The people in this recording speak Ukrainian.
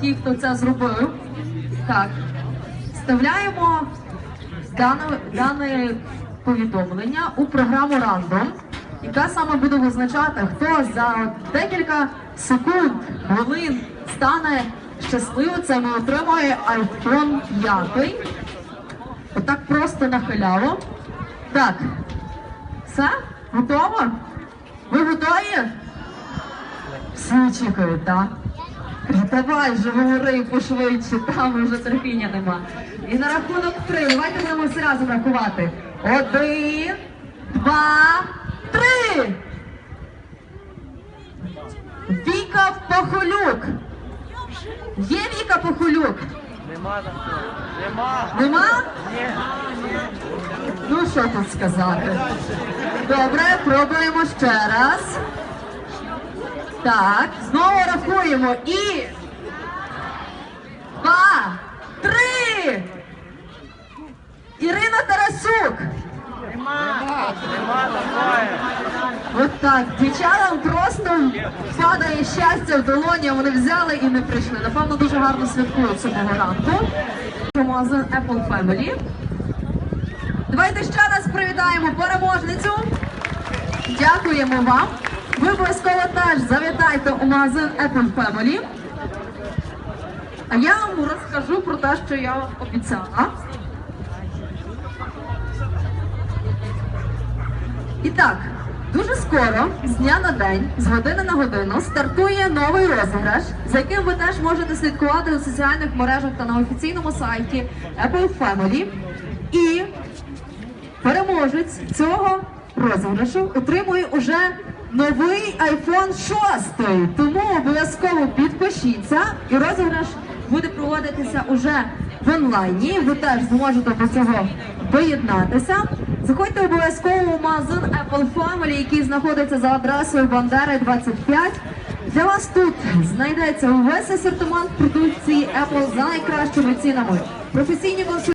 ті, хто це зробив. Так. Вставляємо дане, дане повідомлення у програму Random, яка саме буде визначати, хто за декілька секунд, хвилин стане щасливцем і отримає iPhone 5. Отак просто на халяву. Так. Все? Готово? Ви готові? Всі чекають, так? Каже, Давай вже говори пошвидше, там вже терпіння нема. І на рахунок три. Давайте будемо всі разом рахувати. Один, два, три. Віка Похолюк. Є Віка Похолюк? Нема. Нема. Нема? Ні. Ну що тут сказати? Добре, пробуємо ще раз. Так, знову рахуємо. І. Два, три. Ірина Тарасюк. Нема. От так, дівчатам просто падає щастя в долоні, а вони взяли і не прийшли. Напевно, дуже гарно святкують цього ранку. Магазин Apple Family. Давайте ще раз привітаємо переможницю. Дякуємо вам. Ви обов'язково теж завітайте у магазин Apple Family. А я вам розкажу про те, що я обіцяла. І так, дуже скоро, з дня на день, з години на годину, стартує новий розіграш, за яким ви теж можете слідкувати у соціальних мережах та на офіційному сайті Apple Family. І переможець цього розіграшу отримує уже новий iPhone 6. Тому обов'язково підпишіться і розіграш буде проводитися уже в онлайні. Ви теж зможете до цього доєднатися. Заходьте обов'язково у магазин Apple Family, який знаходиться за адресою Бандери 25. Для вас тут знайдеться увесь асортимент продукції Apple за найкращими цінами. Професійні консультації.